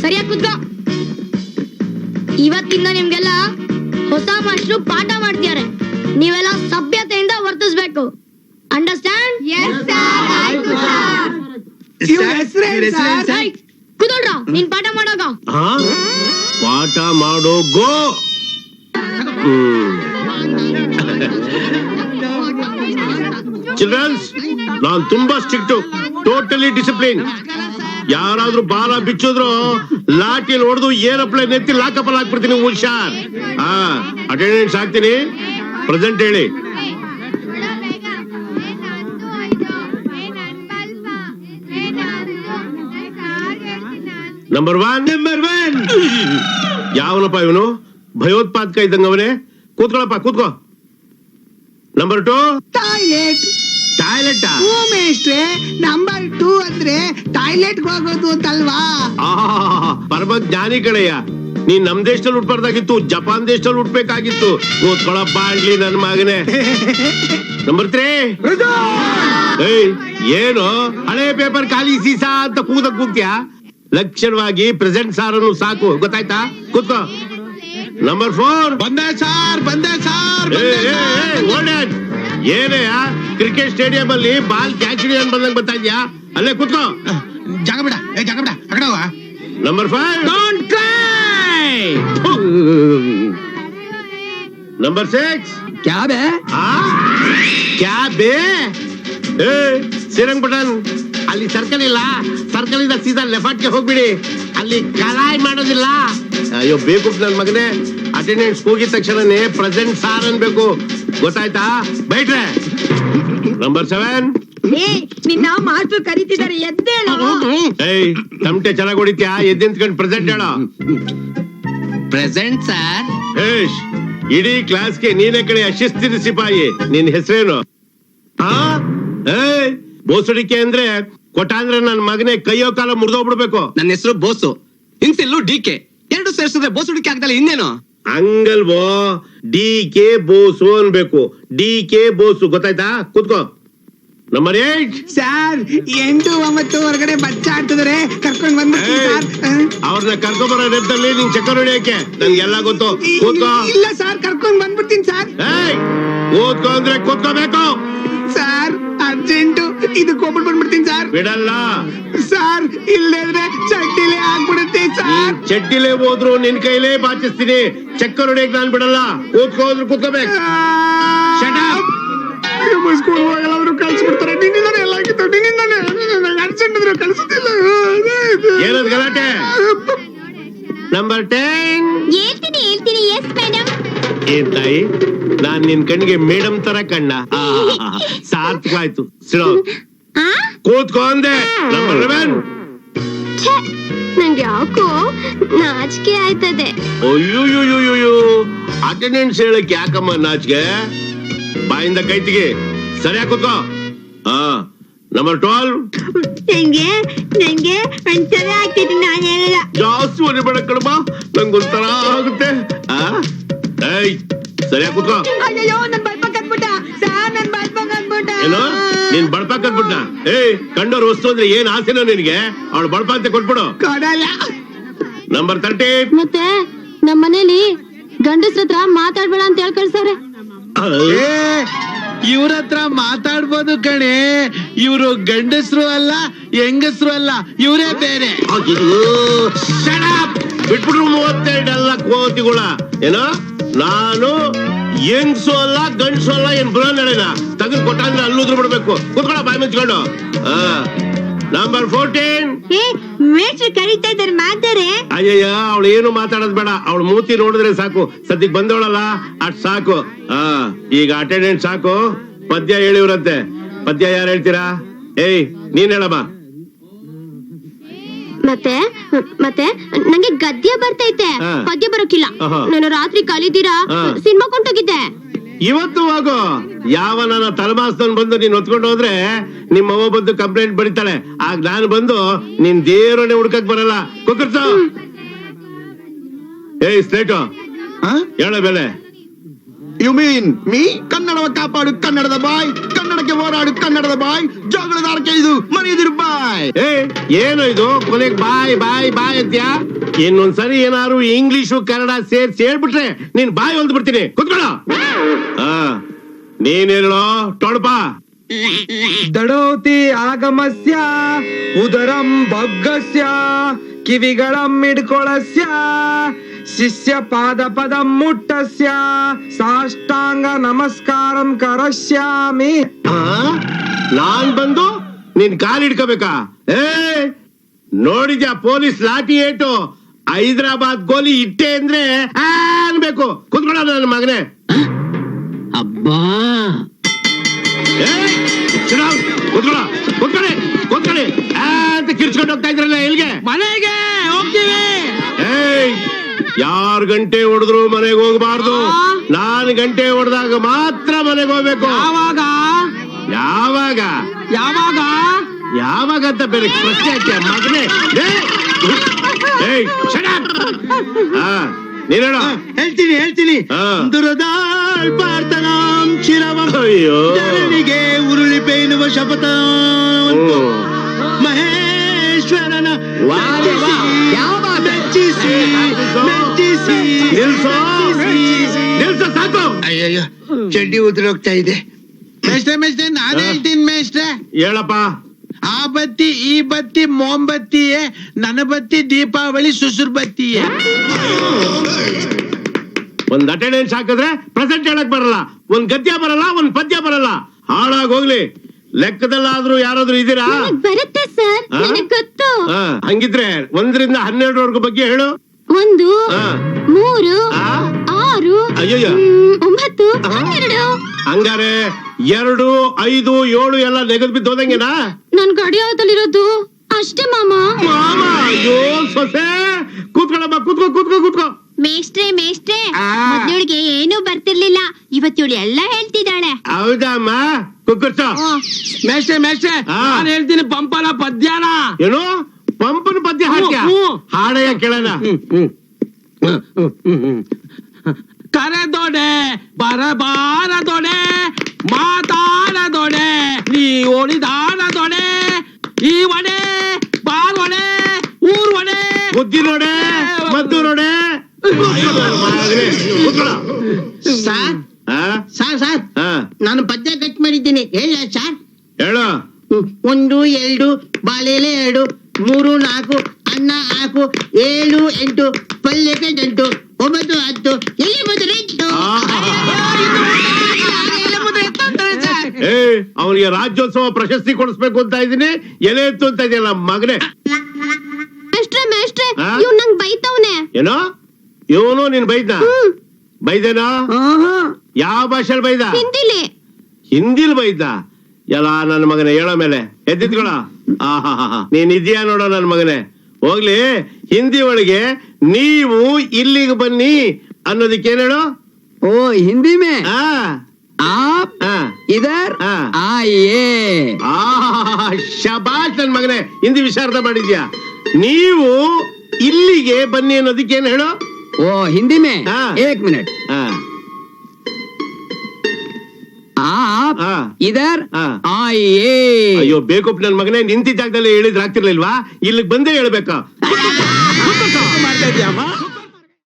ಸರಿಯಾಗಿ ಕೂತ್ಕೋ ಇವತ್ತಿಂದ ನಿಮ್ಗೆಲ್ಲ ಹೊಸ ಮಾಸ್ಟ್ರು ಪಾಠ ಮಾಡ್ತಿದ್ದಾರೆ ನೀವೆಲ್ಲ ಸಭ್ಯತೆಯಿಂದ ವರ್ತಿಸ್ಬೇಕು ಅಂಡರ್ಸ್ಟ್ಯಾಂಡ್ ಕುದೋಡ್ರ ನೀನ್ ಪಾಠ ಮಾಡೋಗ ಪಾಠ ಮಾಡೋ ಗೋ ಚಿಲ್ಡ್ರನ್ಸ್ ನಾನು ತುಂಬಾ ಸ್ಟ್ರಿಕ್ಟ್ ಟೋಟಲಿ ಡಿಸಿಪ್ಲಿನ್ ಯಾರಾದ್ರೂ ಬಾಲ ಬಿಚ್ಚಿದ್ರು ಲಾಠಿಯಲ್ಲಿ ಹೊಡೆದು ಏರೋಪ್ಲೇನ್ ಎತ್ತಿ ಲಾಕಪ್ಪಲ್ ಹಾಕ್ಬಿಡ್ತೀನಿ ಹುಷಾರ್. ಹಾ ಅಟೆಂಡೆನ್ಸ್ ಹಾಕ್ತೀನಿ. ಪ್ರೆಸೆಂಟ್ ಹೇಳಿ. ನಂಬರ್ ಒನ್ ನಂಬರ್ ಒನ್ ಯಾವನಪ್ಪ ಇವನು? ಭಯೋತ್ಪಾದಕ ಇದ್ದಂಗ ಅವನೇ ಕೂತ್ಕೊಳಪ್ಪ ಕೂತ್ಕೋ. ನಂಬರ್ ಟು ಟಾಯ್ಲೆಟ್ ಟಾಯ್ಲೆಟ್ ಮೇಷ್ಟ್ರೆ ನಂಬರ್ ಟೂ ಅಂದ್ರೆ ಟಾಯ್ಲೆಟ್ ಹೋಗೋದು ಅಂತಲ್ವಾ? ಪರಮ ಜ್ಞಾನಿ ಕಡೆಯ ನೀನ್ ನಮ್ ದೇಶದಲ್ಲಿ ಹುಟ್ಬಾರ್ದಾಗಿತ್ತು ಜಪಾನ್ ದೇಶದಲ್ಲಿ ಹುಟ್ಬೇಕಾಗಿತ್ತು. ಕೂತ್ಕೊಳಪ್ಪ ಅಡ್ಲಿ ನನ್ ಮಗನೇ. ನಂಬರ್ ತ್ರೀ ಏಯ್ ಏನು? ಹಳೆ ಪೇಪರ್ ಖಾಲಿ ಸೀಸಾ ಅಂತ ಕೂದ ಕೂಗ್ತ್ಯಾ? ಲಕ್ಷಣವಾಗಿ ಪ್ರೆಸೆಂಟ್ ಸಾರನ್ನು ಸಾಕು. ಗೊತ್ತಾಯ್ತಾ? ಕೂತ್ಕೋ. ನಂಬರ್ ಫೋರ್ ಬಂದೆ ಸಾರ್ ಬಂದೆ ಸಾರ್ ಏನೇ ಕ್ರಿಕೆಟ್ ಸ್ಟೇಡಿಯಂ ಅಲ್ಲಿ ಬಾಲ್ ಕ್ಯಾಚ್ ಹಿಡಿಯನ್ ಬಂದಂಗ್ ಬರ್ತಾ ಇದ್ಯಾ? ಅಲ್ಲೇ ಕೂತ್ಕೋ. ಜಾಗ ಬಿಡ ಏ ಜಾಗ ಬಿಡ ಅಕಡವ ಕಡೆ number five don't cry! Number six ಕ್ಯಾ ಬೇ ಕ್ಯಾ ಬೇ ಏ ಶ್ರೀರಂಗ್ ಬಟನ್ ಅಲ್ಲಿ ಸರ್ಕಲ್ ಇಲ್ಲ. ಸರ್ಕಲ್ ಇಂದ ಸೀದಾ ಲೆಫಾಟ್ಗೆ ಹೋಗ್ಬಿಡಿ. ಅಲ್ಲಿ ಕಲಾಯ್ ಮಾಡೋದಿಲ್ಲ. ಅಯ್ಯೋ ಬೇಕು ನನ್ ಮಗನೇ. ಅಟೆಂಡೆನ್ಸ್ ಹೋಗಿದ ತಕ್ಷಣನೇ ಪ್ರೆಸೆಂಟ್ ಸಾರ್ ಅನ್ಬೇಕು. ಗೊತ್ತಾಯ್ತಾ? ಬೈಟ್ರೆ. ನಂಬರ್ ಸೆವೆನ್ ನಿನ್ನ ಮಾಸ್ಟರ್ ಕರೀತಿದ್ದಾರೆ ಎದ್ದೇಳು. ಏಯ್ ತಮಟೆ ಚೆನ್ನಾಗಿ ಹೊಡಿತ್ಯಾ? ಎದ್ದು ನಿಂತ್ಕೊಂಡು ಪ್ರೆಸೆಂಟ್ ಹೇಳೋ. ಪ್ರೆಸೆಂಟ್ ಸರ್ ಇಡೀ ಕ್ಲಾಸ್ಗೆ ನೀನೇ ಕಡೆ ಅಶಿಸ್ತಿನ ಸಿಪಾಯಿ. ನಿನ್ ಹೆಸರೇನು? ಆ? ಏಯ್ ಬೋಸಡಿಕೆ ಅಂದ್ರೆ ಕೊಟ್ಟ ಅಂದ್ರೆ ನನ್ ಮಗನೇ ಕೈಯೋ ಕಾಲ ಮುರಿದೋಗ್ಬಿಡ್ಬೇಕು. ನನ್ನ ಹೆಸರು ಬೋಸು. ಇನ್ಸಿಲ್ಲು D K. ಎರಡು ಸೇರಿಸಿದ್ರೆ ಬೋಸ್ ಹುಡುಕಿ ಆಗ್ದಲ್ಲ ಇನ್ನೇನು? ಹಂಗಲ್ವೋ ಡಿ ಕೆ ಬೋಸು ಅನ್ಬೇಕು. ಡಿ ಕೆ ಬೋಸು ಗೊತ್ತಾಯ್ತಾ? ಕೂತ್ಕೋ. ನಂಬರ್ ಏಟ್ ಸರ್ ಎಂಟು ಒಂಬತ್ತು ಹೊರಗಡೆ ಬಚ್ಚಾಡ್ತಿದ್ರೆ ಕರ್ಕೊಂಡ್ ಬಂದ ಅವ್ರನ್ನ ಕರ್ಕೊಂಡ್ ಬರೋ ಕರ್ಕೊಂಬರೋ ನೆಪದಲ್ಲಿ ನೀನ್ ಚಕ್ಕರ್ ಹೊಡಿಯಕ್ಕೆ ನಂಗೆಲ್ಲ ಗೊತ್ತು. ಕೂತ್ಕೋ. ಇಲ್ಲ ಸರ್ ಕರ್ಕೊಂಡ್ ಬಂದ್ಬಿಡ್ತೀನಿ ಸರ್ ಏಯ್ ಕೂತ್ಕೋ ಅಂದ್ರೆ ಕೂತ್ಕೋಬೇಕು. ಸರ್ ಅರ್ಜೆಂಟು ಇದಕ್ಕೆ ಹೋಗ್ಬಿಟ್ಟು ಬಂದ್ಬಿಡ್ತೀನಿ ಸರ್ ಬಿಡಲ್ಲ. ಸರ್ ಇಲ್ಲದ್ರೆ ಚಟ್ಟಿಲೆ ಆಗ್ಬಿಡುತ್ತೆ ಸರ್. ಚಟ್ಟಿಲೆ ಹೋದ್ರು ನಿನ್ ಕೈಲೇ ಬಾಚಿಸ್ತೀನಿ. ಚಕ್ಕರ್ ಹೊಡಿಯಕ್ ನಾನ್ ಬಿಡಲ್ಲ. ಹೋಗ್ಕೋದ್ರು ಅಂದ್ರೆ ಕೂತ್ಕೋಬೇಕು. ಸ್ಕೂಲ್ ಹೋಗಲ್ಲ ಅವರು ಕಳ್ಸ್ಬಿಡ್ತಾರೆ. ನಿನ್ನಿಂದಾನೆ ಎಲ್ಲ ಆಗಿತ್ತು. ನಿನ್ನಿಂದಾನೆ ಅರ್ಜೆಂಟ್ ಇದ್ರೆ ಕಳ್ಸೋದಿಲ್ಲ ಏನದ್ ಗಲಾಟೆ? ನಂಬರ್ ಟೆನ್ ಹೇಳ್ತೀನಿ ಹೇಳ್ತೀನಿ. ಎಸ್ ಮೇಡಮ್ ಏನ್ ತಾಯಿ? ನಾನ್ ನಿನ್ ಕಣ್ಣಿಗೆ ಮೇಡಮ್ ತರ ಕಣ್ಣ. ಸಾರ್ಥಕ ಆಯ್ತು. ಸಿಡೋ. ಕೂತ್ಕೋ ಅಂದೆ. ನಂಬರ್ ಲೆವೆನ್ ಛೆ, ನಂಗೆ ಯಾಕೋ ನಾಚಿಕೆ ಆಯ್ತದೆ. ಅಯ್ಯೋಯ್ಯೋಯ್ಯೋಯ್ಯೋ. ಅಟೆಂಡೆನ್ಸ್ ಹೇಳಕ್ ಯಾಕಮ್ಮ ನಾಚ್ಗೆ ಬಾಯಿಂದ ಕೈ ತೆಗಿ. ಸರಿಯಾಗಿ ಕೂತ್ಕೋ. ಹಾ ನಂಬರ್ ಟ್ವೆಲ್ವ್ ನಂಗೆ ನಂಗೆ ಒಂಥರ ಆಗ್ತಿದೆ ನಾನು ಹೇಳಲ್ಲ. ಜಾಸ್ತಿ ಒಲೆ ಬೇಡ ಕಣಮ್ಮ. ನಂಗೊಂಥರ ಆಗುತ್ತೆ. ಆ? ಏಯ್ ಸರಿಯಾಗಿ ಕೂತ್ಕೋ. ಅಯ್ಯೋ ನನ್ ಬಲ್ಪ ಏನು? ನೀನ್ ಬಡಪ ಕಟ್ಬಿಟ್ಟ ಏ ಕಂಡೋರ್ ವಸ್ತು ಅಂದ್ರೆ ಏನ್ ಆಸೆನೋ ನಿನ್ಗೆ? ಅವಳು ಬಡಪ ಅಂತ ಕೊಟ್ಬಿಡು. ಕೊಡಲ್ಲ. ನಂಬರ್ ತರ್ಟಿ ಮತ್ತೆ ನಮ್ಮ ಮನೇಲಿ ಗಂಡಸ್ರ ಹತ್ರ ಮಾತಾಡ್ಬೇಡ ಅಂತ ಹೇಳ್ ಕಳ್ಸವ್ರೆ. ಏ ಇವ್ರ ಹತ್ರ ಮಾತಾಡ್ಬೋದು ಕಣೆ. ಇವ್ರು ಗಂಡಸ್ರು ಅಲ್ಲ ಹೆಂಗಸ್ರು ಅಲ್ಲ ಇವರೇ ಬೇರೆ. ಬಿಟ್ಬಿಟ್ರು ಮೂವತ್ತೆರಡಲ್ಲ ಕೋತಿಗಳ. ಏನೋ? ನಾನು ಹೆಂಗ್ಸು ಅಲ್ಲ ಗಂಡ್ಸು ಅಲ್ಲ ಏನ್ ಬುರ ನಡೆನ ತಗದ್ ಕೊಟ್ಟ ಅಂದ್ರೆ ಅಲ್ಲೂದ್ರು ಬಿಡ್ಬೇಕು. ಕುತ್ಕೊಳ ಬಾಯಿ ಮುಚ್ಕೊಂಡು. ನಂಬರ್ ಫೋರ್ಟೀನ್ ಏ ಮೇಷ್ಟ್ರು ಕರೀತಾ ಇದ್ದಾರೆ ಮಾತಾರೆ ಅಯ್ಯಯ್ಯ ಅವಳು ಏನು ಮಾತಾಡೋದ್ ಬೇಡ. ಅವಳು ಮೂತಿ ನೋಡಿದ್ರೆ ಸಾಕು. ಸದ್ಯಕ್ ಬಂದವಳಲ್ಲ ಅಟ್ ಸಾಕು. ಆ ಈಗ ಅಟೆಂಡೆಂಟ್ ಸಾಕು. ಪದ್ಯ ಹೇಳಿವ್ರಂತೆ. ಪದ್ಯ ಯಾರು ಹೇಳ್ತೀರಾ? ಏಯ್ ನೀನ್ ಹೇಳಮ್ಮ. ಮತ್ತೆ ಮತ್ತೆ ನಂಗೆ ಗದ್ಯ ಬರ್ತೈತೆ. ಹಾ. ಪದ್ಯ ಬರೋಕಿಲ್ಲ ಆಹಾ. ನಾನು ರಾತ್ರಿ ಕಲಿದಿರಾ ಹಾ. ಸಿನಿಮಾ ಕೊಂಡೋಗಿದ್ದೆ. ಇವತ್ತು ಹೋಗು. ಯಾವ ನನ್ನ ತಲೆಮಾಸ್ತನ್ ಬಂದು ನೀನ್ ಹೊತ್ಕೊಂಡು ಹೋದ್ರೆ ನಿಮ್ಮ ಅವ್ವ ಬಂದು ಕಂಪ್ಲೇಂಟ್ ಬರೀತಾಳೆ. ಆಗ ನಾನು ಬಂದು ನಿನ್ ದೇವರನ್ನೇ ಹುಡ್ಕಕ್ ಬರಲ್ಲ. ಕುಕ್ಕರ್ಸು ಏಯ್ ಸ್ಲೇಟು ಹೇಳ ಬೆಲೆ. ಯು ಮೀನ್ ಮೀ ಕನ್ನಡವ ಕಾಪಾಡು ಕನ್ನಡದ ಬಾಯ್. ಕನ್ನಡಕ್ಕೆ ಹೋರಾಡು, ಕನ್ನಡದ ಬಾಯ್ ಜಗಳದ ಆರ್ಕೆ ಇದು ಮನೆಯದಿರು ಬಾಯ್. ಏ, ಏನು ಇದು? ಕೊನೆಗ್ ಬಾಯ್ ಬಾಯ್ ಬಾಯ್ ಅಂತ್ಯಾ? ಇನ್ನೊಂದ್ಸರಿ ಏನಾದ್ರು ಇಂಗ್ಲಿಷು ಕನ್ನಡ ಸೇರ್ಸಿ ಹೇಳ್ಬಿಟ್ರೆ ನೀನ್ ಬಾಯ್ ಹೊಲ್ದು ಬಿಡ್ತೀನಿ. ಕುತ್ಕೊಳ ನೀನ್ ಹೇಳೋ ದಡೋತಿ ಆಗಮಸ್ಯ, ಉದರಂ ಬಗ್ಗಸ್ಯ ಕಿವಿಗಳಂ ಹಿಡ್ಕೊಳಸ್ಯ ಶಿಷ್ಯ ಪಾದ ಪದಂ ಮುಟ್ಟಸ್ಯ ಸಾಷ್ಟಾಂಗ ನಮಸ್ಕಾರಂ ಕರಶ್ಯಾಮಿ ಆ? ನಾನ್ ಬಂದು ನಿನ್ ಕಾಲ್ ಹಿಡ್ಕೋಬೇಕಾ? ಏ ನೋಡಿದ್ಯಾ ಪೊಲೀಸ್ ಲಾಠಿ ಏಟು? ಹೈದರಾಬಾದ್ ಗೋಲಿ ಇಟ್ಟೆ ಅಂದ್ರೆ ಆ ಅನ್ಬೇಕು. ಕುತ್ಕೊಳ್ಳ ನನ್ನ ಮಗನೇ. ಅಬ್ಬಾ! ಏ, ಕುತ್ಕೊಳ್ಳಿ ಕುತ್ಕೊಳ್ಳಿ ಕೂತ್ಕೊಳ್ಳೋ, ಕೂತ್ಕೊಳ್ಳಿ, ಕೂತ್ಕೊಳ್ಳಿ. ಆ ಅಂತ ಕಿರ್ಚ್ಕೊಂಡು ಹೋಗ್ತಾ ಇದ್ರಲ್ಲ ಎಲ್ಗೆ ಮನೆಗೆ ಯಾರ್ ಗಂಟೆ ಹೊಡೆದ್ರು ಮನೆಗೆ ಹೋಗಬಾರ್ದು. ನಾನ್ ಗಂಟೆ ಹೊಡೆದಾಗ ಮಾತ್ರ ಮನೆಗೆ ಹೋಗ್ಬೇಕು. ಯಾವಾಗ? ಯಾವಾಗ? ಯಾವಾಗ? ಯಾವಾಗ ಅಂತ ಬೇರೆ ಪ್ರಶ್ನೆ ಹಾಕ್ಯ ಮಗನೇ? ಏಯ್! ಏಯ್ shut up. ಆ, ನೀನ್ ಹೇಳು. ಹೇಳ್ತೀನಿ ಹೇಳ್ತೀನಿ. ದುರದಾಳ್ ಪಾರ್ಥನಾಂ ಶಿರವಂ. ಅಯ್ಯೋ. ಜನನಿಗೆ ಉರುಳಿ ಪೇನುವ ಶಪಥ. ಮಹೇಶ್ವರನ ವಾ, ಸಾಕು ಅಯ್ಯಯ್ಯೋ ಚಡ್ಡಿ ಉದುರೋಗ್ತಾ ಇದೆ. ಮೇಷ್ಟ್ರೆ ಮೇಷ್ಟ್ರೆ ನಾನು ಹೇಳ್ತೀನಿ ಮೇಷ್ಟ್ರೆ. ಹೇಳಪ್ಪ. ಆ ಬತ್ತಿ ಈ ಬತ್ತಿ ಮೋಂಬತ್ತಿಯೇ ನನ್ನ ಬತ್ತಿ ದೀಪಾವಳಿ ಸುಸುರ್ ಬತ್ತಿಯೇ. ಒಂದ್ ಅಟೆಂಡೆನ್ಸ್ ಹಾಕಿದ್ರೆ ಪ್ರೆಸೆಂಟ್ ಹೇಳಕ್ ಬರಲ್ಲ ಒಂದ್ ಗದ್ಯ ಬರಲ್ಲ ಒಂದ್ ಪದ್ಯ ಬರಲ್ಲ. ಹಾಳಾಗ್ ಹೋಗ್ಲಿ. ಲೆಕ್ಕದಲ್ಲಾದ್ರೂ ಯಾರಾದ್ರೂ ಇದೀರಾ ಬರುತ್ತೆ ಸರ್? ನನಗ್ ಗೊತ್ತು ಹಂಗಿದ್ರೆ ಒಂದರಿಂದ ಹನ್ನೆರಡರವರೆಗೂ ಬಗ್ಗೆ ಹೇಳು ಒಂದು. ಮೂರು ಆ? ಆರು ಅಯ್ಯಯ್ಯ. ಒಂಬತ್ತು? ಹನ್ನೆರಡು ಹಂಗಾರೆ ಎರಡು ಐದು ಏಳು ಎಲ್ಲ ನೆಗದ್ ಬಿದ್ದು ಹೋದಂಗೆನಾ ನನ್ ಗಡಿಯಾರದಲ್ಲಿರೋದು ಅಷ್ಟೇ ಮಾಮ ಮಾಮ ಅಯ್ಯೋ ಸೊಸೆ ಕೂತ್ಕೊಳ್ಳಮ್ಮ ಕೂತ್ಕೋ ಕೂತ್ಕೋ ಕೂತ್ಕೋ ಮೇಷ್ಟ್ರೆ ಮೇಷ್ಟ್ರೆ ಮೊದ್ಲಿಗೆ ಏನು ಬರ್ತಿರ್ಲಿಲ್ಲ. ಇವತ್ತು ಎಲ್ಲ ಹೇಳ್ತಿದ್ದಾಳೆ. ಹೌದಮ್ಮ ಕುಕ್ಕರ್ಸೋ ಮೇಷ್ಟ್ರೆ ಮೇಷ್ಟ್ರೆ. ನಾನು ಹೇಳ್ತೀನಿ ಪಂಪನ ಪದ್ಯಾನ. ಏನು? ಪಂಪನ ಪದ್ಯ ಹ್ಞೂ. ಹಾಡಯ್ಯ ಕೇಳೋಣ. ಕರೆದೊಡೆ ಬರಬಾರದೊಡೆ ಮಾತಾಡದೊಡೆ ನೀ ಒಳಿದಾಡದೊಡೆ ಈ ಒಡೆ ಬಾರೊಡೆ ಊರ್ ಒಡೆ ಬುದ್ಧಿ ನೋಡೆ ಮದ್ದು ನೋಡೆ ಮಗನೇ, ಕೂತ್ಕೊಳ್ಳೋ. ಸಾರ್ ಆ? ಸಾರ್ ಸಾರ್ ಆ, ನಾನು ಪದ್ಯ ಕಟ್ ಮಾಡಿದ್ದೀನಿ ಹೇಳ ಸಾರ್ ಹೇಳು ಹ್ಮ್. ಒಂದು ಎರಡು ಬಾಳೆಲೆ ಎರಡು ಮೂರು ನಾಲ್ಕು ಅನ್ನ ಹಾಕು ಏಳು ಎಂಟು ಪಲ್ಯಕ್ಕೆ ಎಂಟು ಒಂಬತ್ತು ಹತ್ತು ಎಲ್ಲಿ ಬಂದ್ರೆ ಎಂಟು. ಅವನಿಗೆ ರಾಜ್ಯೋತ್ಸವ ಪ್ರಶಸ್ತಿ ಕೊಡಿಸ್ಬೇಕು ಅಂತ ಇದೀನಿ ಎಲೆ ಎತ್ತು ಅಂತ ಇದೆಯಲ್ಲ ಮಗನೇ. ಮೇಷ್ಟ್ರೆ ಮೇಷ್ಟ್ರೆ ಆ? ಇವ್ ನಂಗ್ ಬೈತವ್ನೆ. ಏನೋ? ಇವನು ನೀನ್ ಬೈದ ಬೈದೇನಾ? ಯಾವ ಭಾಷೆಲ್ ಬೈದ? ಹಿಂದಿಲಿ. ಹಿಂದಿಲ್ ಬೈದ ಎಲ್ಲ ನನ್ನ ಮಗನೇ ಹೇಳೋ ಮೇಲೆ. ಎದ್ದಿದ್ಕೊಳ? ಹಾ ನೀನ್ ಇದೆಯಾ ನೋಡೋ ನನ್ನ ಮಗನೇ. ಹೋಗ್ಲಿ ಹಿಂದಿ ಒಳಗೆ ನೀವು ಇಲ್ಲಿಗೆ ಬನ್ನಿ ಅನ್ನೋದಕ್ಕೆ ಏನ್ ಹೇಳು? ಓ ಹಿಂದಿ ಮೇ? ಆ. ಆ, ಆ. ಆಯೇ. ಆಹಾ, ಶಬಾಷ್ ನನ್ ಮಗನೇ ಹಿಂದಿ ವಿಶಾರದ ಮಾಡಿದ್ಯಾ? ನೀವು ಇಲ್ಲಿಗೆ ಬನ್ನಿ ಅನ್ನೋದಕ್ಕೆ ಏನ್ ಹೇಳು? ಓ ಹಿಂದಿ ಮೇ? ಹಾ. ಏಕ್ ಮಿನಿಟ್. ಆ, ಇದರ್? ಆ. ಆಯೇ. ಅಯ್ಯೋ ಬೇಕಪ್ಪ ನನ್ ಮಗನೇ ನಿಂತಿದ್ದ ಜಾಗದಲ್ಲಿ ಹೇಳಿದ್ರೆ ಆಗ್ತಿರ್ಲಿಲ್ವಾ? ಇಲ್ಲಿಗೆ ಬಂದೇ ಹೇಳ್ಬೇಕಾ? ಮಾಡ್ತಾ ಇದೀಯಮ್ಮ